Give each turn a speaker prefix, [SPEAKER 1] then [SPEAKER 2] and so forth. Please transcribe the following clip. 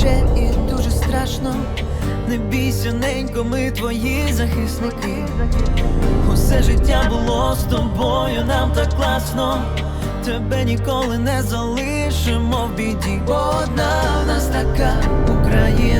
[SPEAKER 1] пече і дуже страшно. Не бійся, ненько, ми твої захисники. Усе життя було з тобою, нам так класно. Тебе ніколи не залишимо в біді. Одна в нас така Україна,